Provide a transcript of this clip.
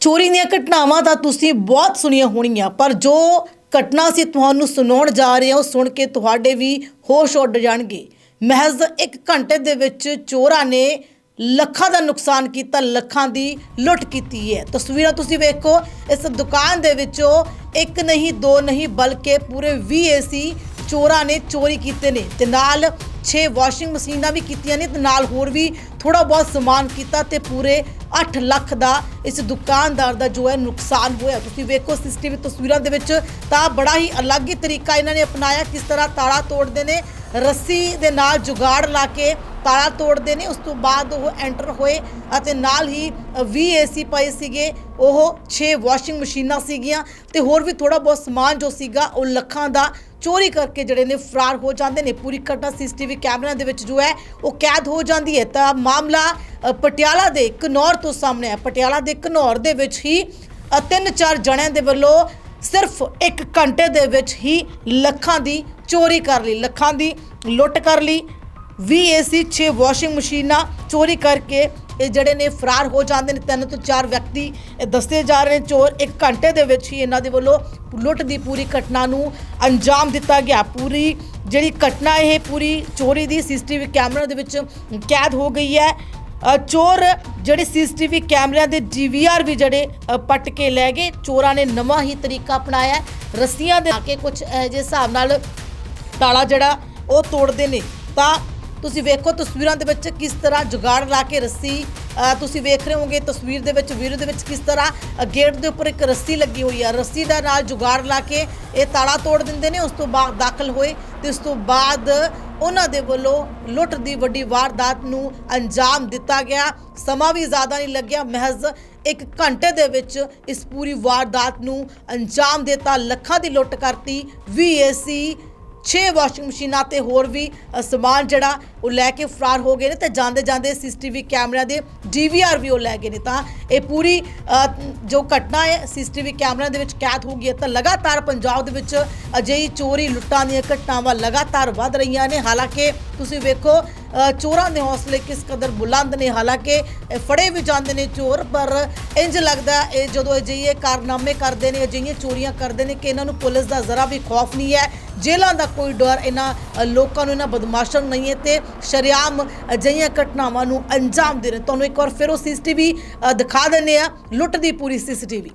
ਚੋਰੀ ਦੀਆਂ ਘਟਨਾਵਾਂ ਤਾਂ ਤੁਸੀਂ ਬਹੁਤ ਸੁਣੀਆਂ ਹੋਣੀਆਂ, ਪਰ ਜੋ ਘਟਨਾ ਸੀ ਤੁਹਾਨੂੰ ਸੁਣਾਉਣ ਜਾ ਰਹੇ ਹਾਂ, ਉਹ ਸੁਣ ਕੇ ਤੁਹਾਡੇ ਵੀ ਹੋਸ਼ ਉੱਡ ਜਾਣਗੇ। ਮਹਿਜ਼ 1 ਘੰਟੇ ਦੇ ਵਿੱਚ ਚੋਰਾਂ ਨੇ ਲੱਖਾਂ ਦਾ ਨੁਕਸਾਨ ਕੀਤਾ, ਲੱਖਾਂ ਦੀ ਲੁੱਟ ਕੀਤੀ ਹੈ। ਤਸਵੀਰਾਂ ਤੁਸੀਂ ਵੇਖੋ, ਇਸ ਦੁਕਾਨ ਦੇ ਵਿੱਚੋਂ ਇੱਕ ਨਹੀਂ, ਦੋ ਨਹੀਂ, ਬਲਕਿ ਪੂਰੇ 20 ਏਸੀ ਚੋਰਾਂ ਨੇ ਚੋਰੀ ਕੀਤੇ ਨੇ ਤੇ ਨਾਲ 6 ਵਾਸ਼ਿੰਗ ਮਸ਼ੀਨਾਂ ਵੀ ਕੀਤੀਆਂ ਨੇ ਤੇ ਨਾਲ ਹੋਰ ਵੀ ਥੋੜਾ ਬਹੁਤ ਸਮਾਨ ਕੀਤਾ ਤੇ ਪੂਰੇ 8 ਲੱਖ ਦਾ ਇਸ ਦੁਕਾਨਦਾਰ ਦਾ ਜੋ ਹੈ ਨੁਕਸਾਨ ਹੋਇਆ। ਤੁਸੀਂ ਵੇਖੋ ਸੀਸੀਟੀਵੀ ਤਸਵੀਰਾਂ ਦੇ ਵਿੱਚ ਤਾਂ ਬੜਾ ਹੀ ਅਲੱਗ ਹੀ ਤਰੀਕਾ ਇਹਨਾਂ ਨੇ ਅਪਣਾਇਆ, ਕਿਸ ਤਰ੍ਹਾਂ ਤਾਲਾ ਤੋੜਦੇ ਨੇ, ਰੱਸੀ ਦੇ ਨਾਲ ਜੁਗਾੜ ਲਾ ਕੇ ਤਾਲਾ ਤੋੜਦੇ ਨੇ, ਉਸ ਤੋਂ ਬਾਅਦ ਉਹ ਐਂਟਰ ਹੋਏ ਅਤੇ ਨਾਲ ਹੀ 20 ਏਸੀ ਪਏ ਸੀਗੇ, ਉਹ 6 ਵਾਸ਼ਿੰਗ ਮਸ਼ੀਨਾਂ ਸੀਗੀਆਂ ਤੇ ਹੋਰ ਵੀ ਥੋੜਾ ਬਹੁਤ ਸਮਾਨ ਜੋ ਸੀਗਾ ਉਹ ਲੱਖਾਂ ਦਾ ਚੋਰੀ ਕਰਕੇ ਜਿਹੜੇ ਨੇ ਫਰਾਰ ਹੋ ਜਾਂਦੇ ਨੇ। ਪੂਰੀ ਘਟਨਾ ਸੀਸੀਟੀਵੀ ਕੈਮਰਿਆਂ ਦੇ ਵਿੱਚ ਜੋ ਹੈ, ਉਹ ਕੈਦ ਹੋ ਜਾਂਦੀ ਹੈ। ਤਾਂ ਮਾਮਲਾ ਪਟਿਆਲਾ ਦੇ ਘਨੌਰ ਤੋਂ ਸਾਹਮਣੇ ਹੈ। ਪਟਿਆਲਾ ਦੇ ਘਨੌਰ ਦੇ ਵਿੱਚ ਹੀ ਤਿੰਨ ਚਾਰ ਜਣਿਆਂ ਦੇ ਵੱਲੋਂ ਸਿਰਫ 1 ਘੰਟੇ ਦੇ ਵਿੱਚ ਹੀ ਲੱਖਾਂ ਦੀ ਚੋਰੀ ਕਰ ਲਈ। ਲੱਖਾਂ ਦੀ ਲੁੱਟ ਕਰ ਲਈ। 20 ਏਸੀ 6 ਵਾਸ਼ਿੰਗ ਮਸ਼ੀਨਾਂ ਚੋਰੀ ਕਰਕੇ ਇਹ ਜਿਹੜੇ ਨੇ ਫਰਾਰ ਹੋ ਜਾਂਦੇ ਨੇ, ਤਿੰਨ ਤੋਂ ਚਾਰ ਵਿਅਕਤੀ ਇਹ ਦੱਸੇ ਜਾ ਰਹੇ ਨੇ ਚੋਰ। ਇੱਕ ਘੰਟੇ ਦੇ ਵਿੱਚ ਹੀ ਇਹਨਾਂ ਦੇ ਵੱਲੋਂ ਲੁੱਟ ਦੀ ਪੂਰੀ ਘਟਨਾ ਨੂੰ ਅੰਜਾਮ ਦਿੱਤਾ ਗਿਆ। ਪੂਰੀ ਜਿਹੜੀ ਘਟਨਾ ਇਹ ਪੂਰੀ ਚੋਰੀ ਦੀ ਸੀਸੀਟੀਵੀ ਕੈਮਰਾ ਦੇ ਵਿੱਚ ਕੈਦ ਹੋ ਗਈ ਹੈ। ਚੋਰ ਜਿਹੜੇ ਸੀਸੀਟੀਵੀ ਕੈਮਰਿਆਂ ਦੇ ਡੀਵੀਆਰ ਵੀ ਜਿਹੜੇ ਪੱਟ ਕੇ ਲੈ ਗਏ। ਚੋਰਾਂ ਨੇ ਨਵਾਂ ਹੀ ਤਰੀਕਾ ਅਪਣਾਇਆ ਹੈ। ਰੱਸੀਆਂ ਦੇ ਆ ਕੇ ਕੁਝ ਇਹੋ ਜਿਹੇ ਹਿਸਾਬ ਨਾਲ ਤਾਲਾ ਜਿਹੜਾ ਉਹ ਤੋੜਦੇ ਨੇ। ਤਾਂ ਤੁਸੀਂ ਵੇਖੋ ਤਸਵੀਰਾਂ ਦੇ ਵਿੱਚ ਕਿਸ ਤਰ੍ਹਾਂ ਜੁਗਾੜ ਲਾ ਕੇ ਰੱਸੀ ਤੁਸੀਂ ਵੇਖ ਰਹੇ ਹੋਗੇ ਤਸਵੀਰ ਦੇ ਵਿੱਚ, ਵੀਡੀਓ ਦੇ ਵਿੱਚ ਕਿਸ ਤਰ੍ਹਾਂ ਗੇਟ ਦੇ ਉੱਪਰ ਇੱਕ ਰੱਸੀ ਲੱਗੀ ਹੋਈ ਆ। ਰੱਸੀ ਦਾ ਨਾਲ ਜੁਗਾੜ ਲਾ ਕੇ ਇਹ ਤਾਲਾ ਤੋੜ ਦਿੰਦੇ ਨੇ, ਉਸ ਤੋਂ ਬਾਅਦ ਦਾਖਲ ਹੋਏ ਤੇ ਉਸ ਤੋਂ ਬਾਅਦ ਉਹਨਾਂ ਦੇ ਵੱਲੋਂ ਲੁੱਟ ਦੀ ਵੱਡੀ ਵਾਰਦਾਤ ਨੂੰ ਅੰਜਾਮ ਦਿੱਤਾ ਗਿਆ। ਸਮਾਂ ਵੀ ਜ਼ਿਆਦਾ ਨਹੀਂ ਲੱਗਿਆ। ਮਹਿਜ਼ ਇੱਕ ਘੰਟੇ ਦੇ ਵਿੱਚ ਇਸ ਪੂਰੀ ਵਾਰਦਾਤ ਨੂੰ ਅੰਜਾਮ ਦਿੱਤਾ। ਲੱਖਾਂ ਦੀ ਲੁੱਟ ਕਰਤੀ। 20 ਏਸੀ 6 ਵਾਸ਼ਿੰਗ ਮਸ਼ੀਨਾਂ ਤੇ ਹੋਰ ਵੀ ਸਮਾਨ ਜਿਹੜਾ ਉਹ ਲੈ ਕੇ ਫਰਾਰ ਹੋ ਗਏ ਨੇ ਤੇ ਜਾਂਦੇ ਜਾਂਦੇ ਸੀਸੀਟੀਵੀ ਕੈਮਰਿਆਂ ਦੇ ਡੀਵੀਆਰ ਵੀ ਉਹ ਲੈ ਗਏ ਨੇ। ਤਾਂ ਇਹ ਪੂਰੀ ਜੋ ਘਟਨਾ ਹੈ, ਸੀਸੀਟੀਵੀ ਕੈਮਰਿਆਂ ਦੇ ਵਿੱਚ ਕੈਦ ਹੋ ਗਈ ਹੈ। ਤਾਂ ਲਗਾਤਾਰ ਪੰਜਾਬ ਦੇ ਵਿੱਚ ਅਜਿਹੀ ਚੋਰੀ ਲੁੱਟਾਂ ਦੀਆਂ ਘਟਨਾਵਾਂ ਲਗਾਤਾਰ ਵੱਧ ਰਹੀਆਂ ਨੇ। ਹਾਲਾਂਕਿ ਤੁਸੀਂ ਵੇਖੋ ਚੋਰਾਂ ਦੇ ਹੌਸਲੇ ਕਿਸ ਕਦਰ ਬੁਲੰਦ ਨੇ? ਹਾਲਾਂਕਿ ਇਹ ਫੜੇ ਵੀ ਜਾਂਦੇ ਨੇ ਚੋਰ, ਪਰ ਇੰਜ ਲੱਗਦਾ ਇਹ ਜਦੋਂ ਅਜਿਹੇ ਕਾਰਨਾਮੇ ਕਰਦੇ ਨੇ, ਅਜਿਹੀਆਂ ਚੋਰੀਆਂ ਕਰਦੇ ਨੇ ਕਿ ਇਹਨਾਂ ਨੂੰ ਪੁਲਿਸ ਦਾ ਜ਼ਰਾ ਵੀ ਖੌਫ ਨਹੀਂ ਹੈ। ਜੇਲ੍ਹਾਂ ਦਾ ਕੋਈ ਡਰ ਇਹਨਾਂ ਲੋਕਾਂ ਨੂੰ ਇਹਨਾਂ ਬਦਮਾਸ਼ਾਂ ਨੂੰ ਨਹੀਂ ਹੈ ਤੇ ਸ਼ਰਿਆਮ ਅਜਿਹੀਆਂ ਘਟਨਾਵਾਂ ਨੂੰ ਅੰਜਾਮ ਦੇ ਰਹੇ ਤੁਹਾਨੂੰ ਇੱਕ ਵਾਰ ਫਿਰ ਉਹ ਸੀਸੀਟੀਵੀ ਦਿਖਾ ਦਿੰਦੇ ਆ ਲੁੱਟ ਦੀ ਪੂਰੀ ਸੀਸੀਟੀਵੀ।